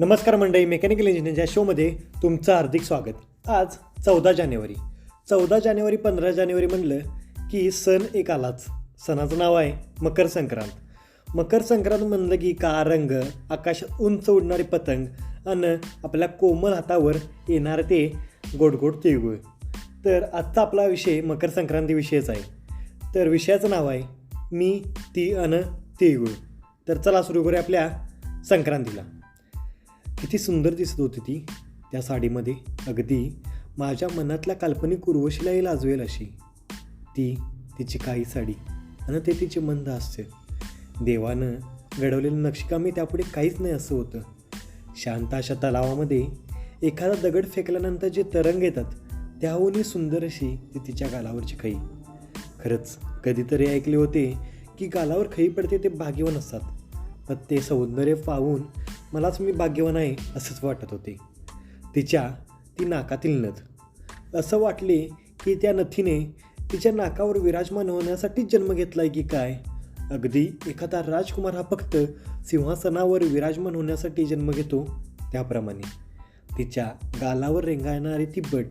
नमस्कार मंडळी मेकॅनिकल इंजिनिअरच्या शोमध्ये तुमचं हार्दिक स्वागत. आज चौदा जानेवारी. चौदा जानेवारी पंधरा जानेवारी म्हणलं की सण एक आलाच. सणाचं नाव आहे मकर संक्रांत. मकर संक्रांत म्हणलं की का रंग आकाशात उंच उडणारी पतंग आणि आपल्या कोमल हातावर येणार ते गोडगोड तिळगुळ. तर आजचा आपला विषय मकर संक्रांती विषयच आहे. तर विषयाचं नाव आहे मी ती अन तिळगुळ. तर चला सुरू करूया आपल्या संक्रांतीला. किती सुंदर दिसत होती ती त्या साडीमध्ये. अगदी माझ्या मनातल्या काल्पनिक उर्वशीलाही लाजवेल अशी. ती तिची काही साडी आणि ते तिचे मंद हास्य. देवानं घडवलेलं नक्षीकामी त्यापुढे काहीच नाही असं होतं. शांत अशा तलावामध्ये एखादा दगड फेकल्यानंतर जे तरंग येतात त्याहूनही सुंदर अशी ती तिच्या गालावरची खई. खरंच कधीतरी ऐकले होते की गालावर खई पडते ते भाग्यवान असतात. पण ते सौंदर्य पाहून मलाच मी भाग्यवान आहे असंच वाटत होते. तिच्या ती नाकातील नथ. असं वाटले की त्या नथीने तिच्या नाकावर विराजमान होण्यासाठीच जन्म घेतलाय की काय? अगदी एखादा राजकुमार हा फक्त सिंहासनावर विराजमान होण्यासाठी जन्म घेतो त्याप्रमाणे. तिच्या गालावर रेंगाळणारी ती बट.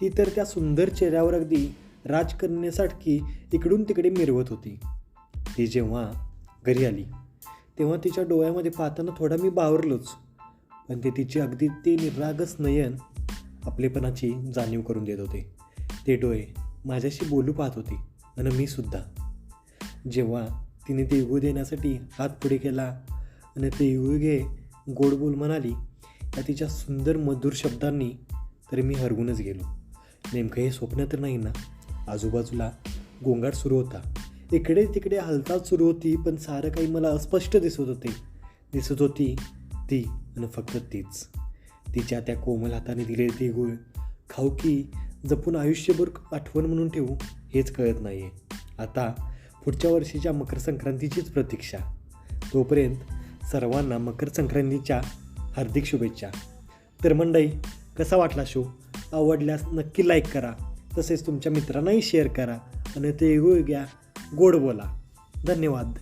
ती तर त्या सुंदर चेहऱ्यावर अगदी राज करण्यासाठी इकडून तिकडे मिरवत होती. ती जेव्हा घरी आली तेव्हा तिच्या डोळ्यामध्ये पाहताना थोडा मी बावरलोच. पण ते तिचे अगदी ते निरागस नयन आपलेपणाची जाणीव करून देत होते. ते डोळे माझ्याशी बोलू पाहत होती आणि मी सुद्धा. जेव्हा तिने ते युगू देण्यासाठी हात पुढे केला आणि ते युगे घे गोड बोल म्हणाली त्या तिच्या सुंदर मधुर शब्दांनी तरी मी हरवूनच गेलो. नेमकं हे स्वप्न तर नाही ना? आजूबाजूला गोंगाट सुरू होता. इकडे तिकडे हालचाल सुरू होती पण सारं काही मला अस्पष्ट दिसत होते. दिसत होती ती आणि फक्त तीच. तिच्या त्या कोमल हाताने दिलेली ती गुळ खाऊ की जपून आयुष्यभर आठवण म्हणून ठेवू हेच कळत नाही आहे आता पुढच्या वर्षीच्या मकर संक्रांतीचीच प्रतीक्षा. तोपर्यंत सर्वांना मकर संक्रांतीच्या हार्दिक शुभेच्छा. तर मंडई कसा वाटला शो? आवडल्यास नक्की लाईक करा तसेच तुमच्या मित्रांनाही शेअर करा आणि ते गुळ घ्या. गोड बोला. धन्यवाद.